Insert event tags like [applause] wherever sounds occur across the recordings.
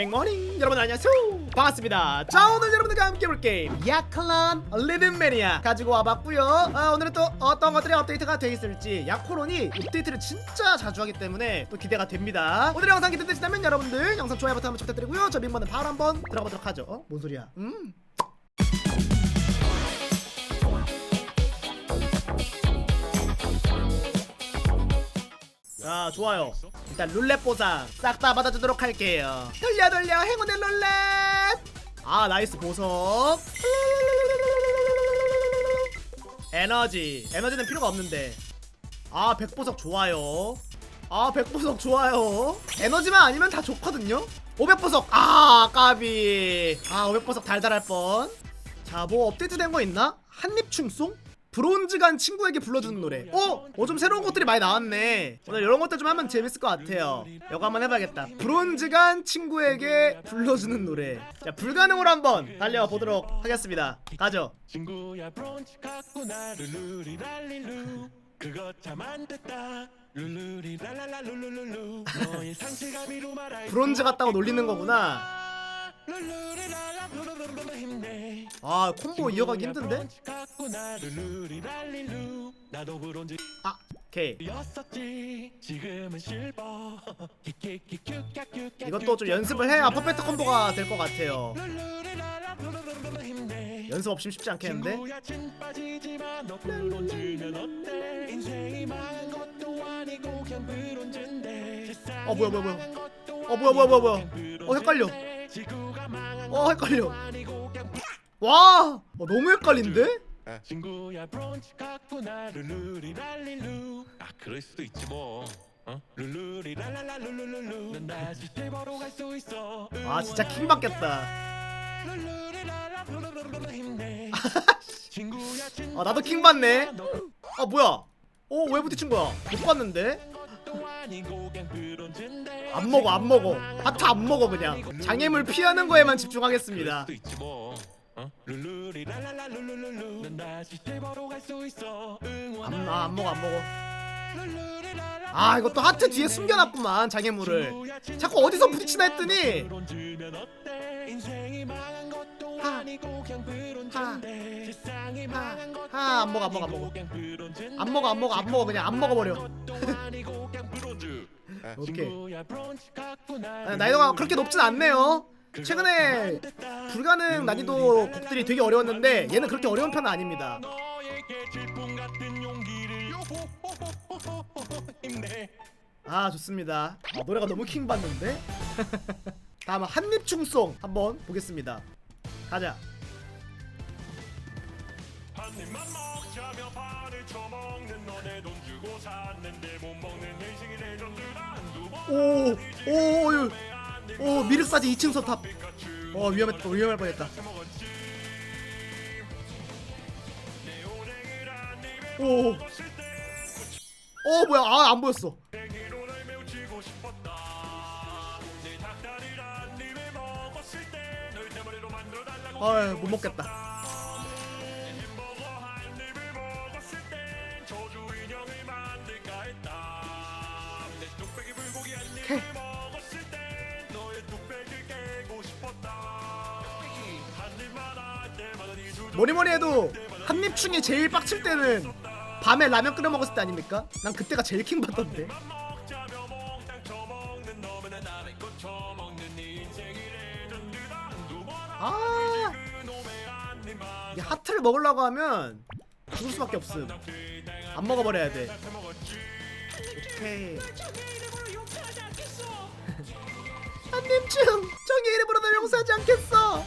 맥모닝. 여러분 안녕하세요. 반갑습니다. 자 오늘 여러분들과 함께 볼 게임 야클란 리듬매니아 가지고 와봤고요. 아, 오늘은 또 어떤 것들이 업데이트가 돼 있을지 야코론이 업데이트를 진짜 자주 하기 때문에 또 기대가 됩니다. 오늘 영상 기대되시다면 여러분들 영상 좋아요 버튼 한번 부탁드리고요. 저 빅만은 바로 한번 들어가보도록 하죠. 어? 뭔 소리야? 음 아 좋아요. 일단 룰렛 보상 싹 다 받아주도록 할게요. 돌려 돌려 행운의 룰렛! 아 나이스 보석. 에너지. 에너지는 필요가 없는데. 아 백보석 좋아요. 아 백보석 좋아요. 에너지만 아니면 다 좋거든요? 500보석. 아 까비. 아 500보석 달달할 뻔자 뭐 업데이트 된 거 있나? 한입충송? 브론즈 간 친구에게 불러주는 노래. 어? 어 좀 새로운 것들이 많이 나왔네. 오늘 이런 것들 좀 하면 재밌을 것 같아요. 이거 한번 해봐야겠다. 브론즈 간 친구에게 불러주는 노래. 자 불가능으로 한번 달려보도록 하겠습니다. 가죠. 친구야 브런치 갖고 나. 룰루리 랄리루. 그거 참안 됐다. 룰루리 랄랄라 룰루룰루. 너의 상체감이로 말할 브론즈 같다고 놀리는 거구나 아 콤보 이어가기 힘든데? 아 오케이 이것도 좀 연습을 해야 퍼펙트 콤보가 될 것 같아요 연습 없이는 쉽지 않겠는데? 어, 뭐야, 뭐야, 뭐야. 어, 뭐야, 뭐야, 뭐야, 어, 헷갈려. 어 헷갈려. 것도 와 어, 너무 헷갈린데? 친구야 브론치 갖고 나 룰루리 랄리루. 아 그럴 수도 있지 뭐. 어? 룰루리 랄랄라 룰루룰루. 넌 다시 실버로 갈 수 있어. 아 진짜 킹 받겠다. 룰루리 랄라 룰루룰루 힘내. 친구야 진아 나도 킹 받네. 아 뭐야? 어왜 부딪힌 거야? 못 봤는데? 또 아니고 그냥 브론즈인데 안 먹어 안 먹어. 하트 안 먹어 그냥. 장애물 피하는 거에만 집중하겠습니다. 그럴 수도 있지 뭐. 어? 룰루리 랄랄라 룰루룰루. 넌 다시 실버로 갈 수 있어 응원 안, 아, 안 먹어 안 먹어. 룰루리 랄라 아 이것도 하트 뒤에 숨겨놨구만 장애물을. 자꾸 어디서 부딪히나 했더니. 브론즈면 어때 인생이 망한 것도 하. 아니고 그냥 브론즈인데 세상이 망한 것도 하, 안 먹어, 안 먹어, 안 아니고 먹어. 그냥 브론즈인데 안 먹어 안 먹어 안 먹어 그냥 안 먹어버려. 것도 아니고 그냥 브론즈 오케이. 갖고 나 아, 난이도가 그렇게 높진 않네요. 최근에 불가능 난이도 곡들이 되게 어려웠는데 얘는 그렇게 어려운 편은 아닙니다. 아 좋습니다 아, 노래가 너무 킹 받는데 다음은 한입충송 한번 보겠습니다 가자 한 입만 먹자며 반을 쳐먹는 너네 돈 주고 샀는데 못 오오오 오 미륵사지 2층 서탑. 어 위험했다 위험할 뻔했다. 오. 어 뭐야 아 안 보였어. 땡기로를 메 뭐니뭐니 해도 한입충이 제일 빡칠 때는 밤에 라면 끓여 먹었을 때 아닙니까? 난 그때가 제일 킹 받던데. 아 이게 하트를 먹으려고 하면 죽을 수밖에 없음. 안 먹어버려야 돼. 오케이. [laughs] 한님충 정의 이름으로 널 용서하지 않겠어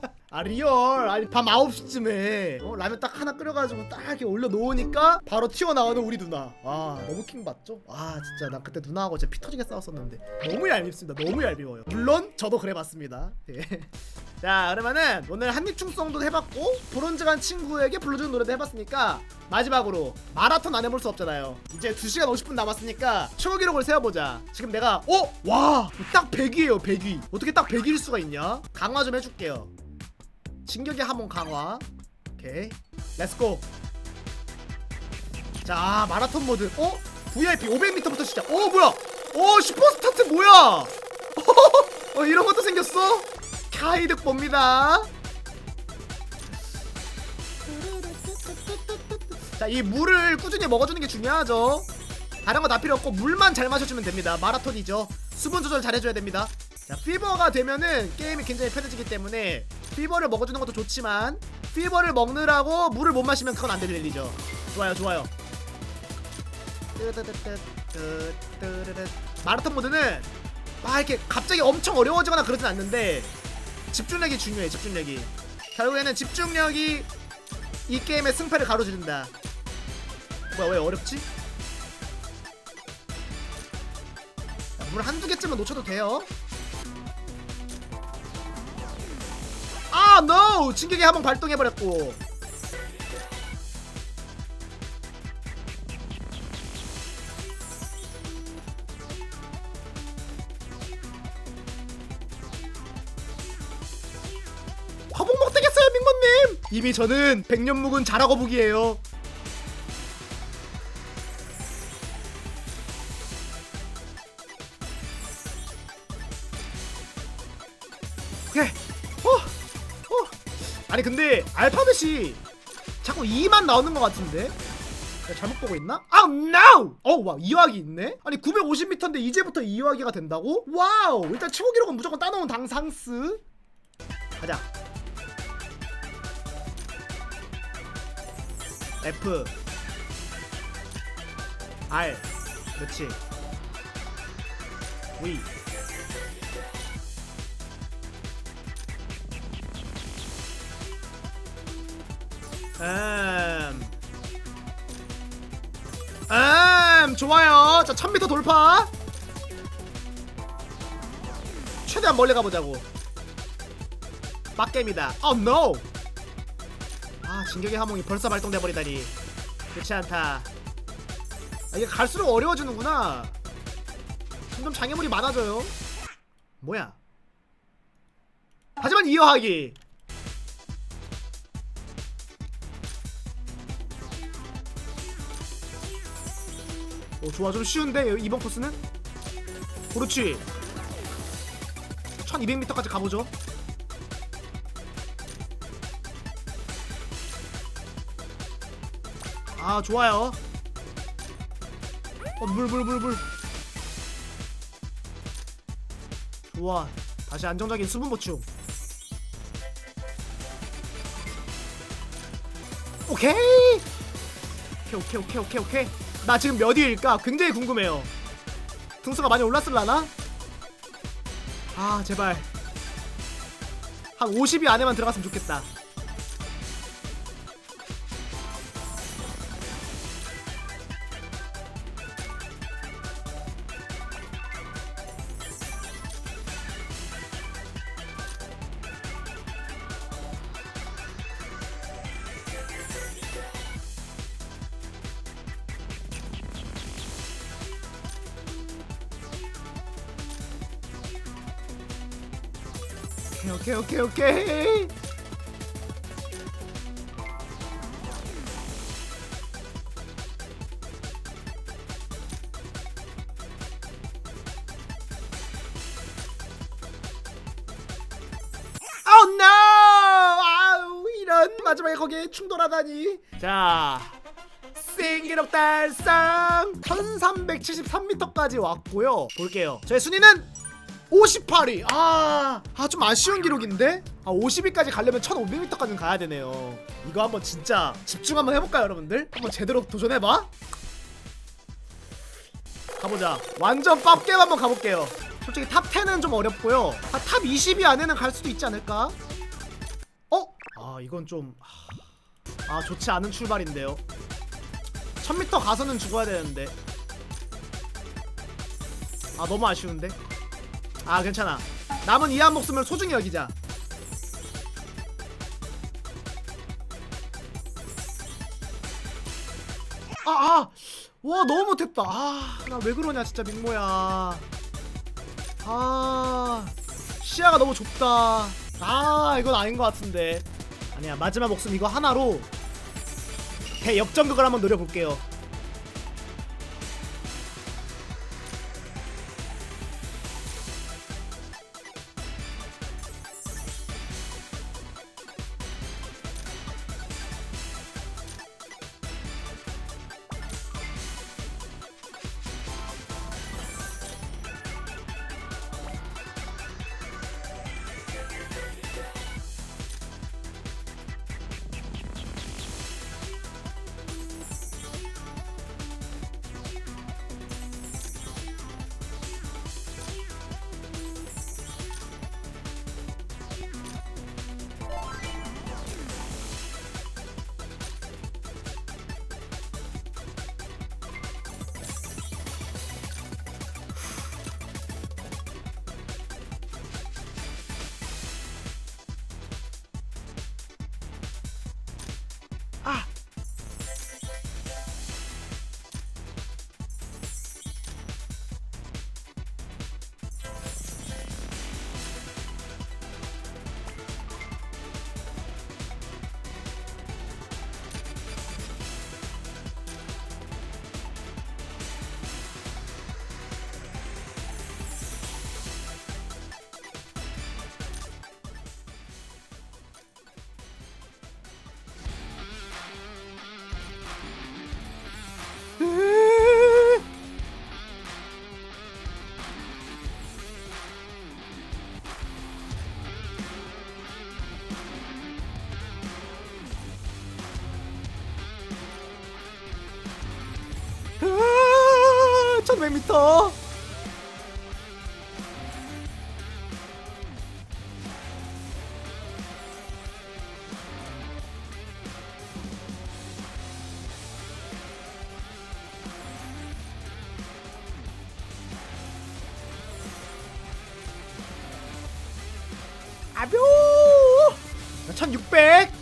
[laughs] 아 리얼 아니 밤 9시쯤에 어, 라면 딱 하나 끓여가지고 딱 이렇게 올려놓으니까 바로 튀어나오는 우리 누나 아 너무 킹 받죠? 아 진짜 나 그때 누나하고 진짜 피 터지게 싸웠었는데 너무 얄밉습니다 너무 얄미워요 물론 저도 그래봤습니다 예. [laughs] 자 그러면은 오늘 한입충송도 해봤고 브론즈 간 친구에게 불러주는 노래도 해봤으니까 마지막으로 마라톤 안 해볼 수 없잖아요 이제 2시간 50분 남았으니까 최고 기록을 세워보자 지금 내가 어? 와! 딱 100위에요 100위 어떻게 딱 100위일 수가 있냐? 강화 좀 해줄게요 진격의 함원 강화 오케이 렛츠고 자 마라톤 모드 어? VIP 500m부터 시작 어 뭐야 어 슈퍼스타트 뭐야 [laughs] 어 이런 것도 생겼어? 카이득 봅니다. 자, 이 물을 꾸준히 먹어주는 게 중요하죠. 다른 거 다 필요 없고 물만 잘 마셔주면 됩니다. 마라톤이죠. 수분 조절 잘 해줘야 됩니다. 자, 피버가 되면은 게임이 굉장히 편해지기 때문에 피버를 먹어주는 것도 좋지만 피버를 먹느라고 물을 못 마시면 그건 안될 일이죠. 좋아요, 좋아요. 마라톤 모드는 막 이렇게 갑자기 엄청 어려워지거나 그러진 않는데 집중력이 중요해 집중력이 결국에는 집중력이 이 게임의 승패를 가로지른다 뭐야 왜 어렵지? 야, 물 한두 개쯤은 놓쳐도 돼요 아 노! 진격의 한번 발동해버렸고. 거북 못 되겠어요 민모님! 이미 저는 백년 묵은 자라거북이에요 알파벳이 자꾸 2만 나오는 것 같은데 내가 잘못 보고 있나? 아 no! 어와 이화기 있네? 아니 950m인데 이제부터 이화기가 된다고? 와우 일단 최고 기록은 무조건 따놓은 당 상스 가자 F R 그렇지 V M M 좋아요. 자 1000m 돌파. 최대한 멀리 가보자고. 빡겜이다. oh no. 아 진격의 하몽이 벌써 발동돼 버리다니. 그렇지 않다. 아, 이게 갈수록 어려워지는구나. 점점 장애물이 많아져요. 뭐야? 하지만 이어하기 오 좋아. 좀 쉬운데? 이번 코스는? 그렇지. 1200m까지 가보죠. 아 좋아요. 어 물 물 물 물. 좋아. 다시 안정적인 수분 보충. 오케이! 오케이 오케이 오케이 오케이 오케이 나 지금 몇 위일까? 굉장히 궁금해요. 등수가 많이 올랐을라나? 아 제발. 한 50위 안에만 들어갔으면 좋겠다 오케이 오케이 오케이 오케이 Oh no! 아우 이런 마지막에 거기에 충돌하다니. 자, 생기록 달성 1373m까지 왔고요. 볼게요. 저의 순위는 58위. 아, 아좀 아쉬운 기록인데. 아 50위까지 가려면 1,500m까지는 가야 되네요. 이거 한번 진짜 집중 한번 해볼까요, 여러분들? 한번 제대로 도전해봐. 가보자. 완전 빡겜 한번 가볼게요. 솔직히 탑 10은 좀 어렵고요. 아, 탑 20위 안에는 갈 수도 있지 않을까? 어? 아 이건 좀... 아 좋지 않은 출발인데요. 1000m 가서는 죽어야 되는데. 아 너무 아쉬운데. 아 괜찮아. 남은 이 한 목숨을 소중히 여기자. 아, 아, 와 너무 못했다. 아, 나 왜 그러냐 진짜 민모야. 아, 시야가 너무 좁다. 아, 이건 아닌 것 같은데. 아니야 마지막 목숨 이거 하나로 대 역전극을 한번 노려볼게요. 1500m. 아뷰 1600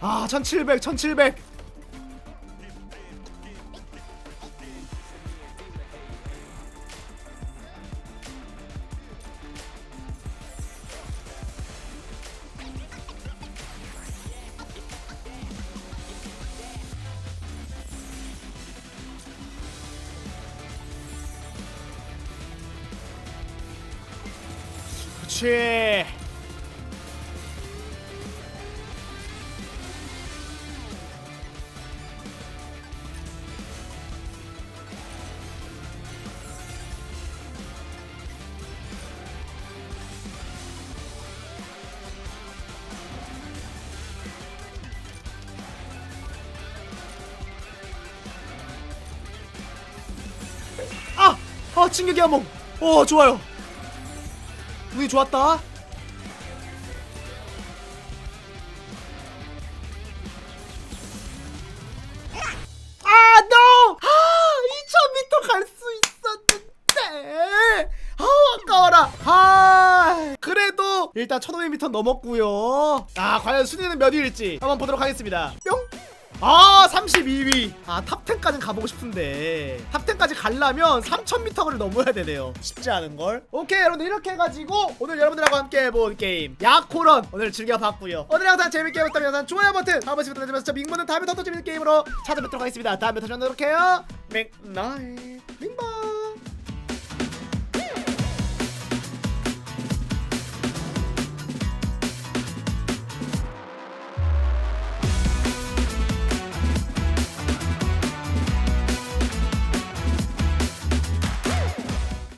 아 1700 1700 그렇 아! 아 충격의 한몸 어 좋아요. 운이 좋았다. 아 no! 아 2000m 갈 수 있었는데. 아 아까워라. 아 그래도 일단 1500m 넘었고요. 아 과연 순위는 몇 위일지 한번 보도록 하겠습니다. 뿅. 아 32위. 아 탑10까지 가보고 싶은데. 탑 10까지 가려면 3000m를 넘어야 되네요. 쉽지 않은걸. 오케이 여러분들 이렇게 해가지고 오늘 여러분들하고 함께 해본 게임 야코런 오늘 즐겨봤고요. 오늘 영상 재밌게 보셨다면 영상 좋아요 버튼 한 번씩 부탁드리면서 저 밍모는 다음에 더또 재밌는 게임으로 찾아뵙도록 하겠습니다. 다음에 다시 만나도록 해요. 맥나잇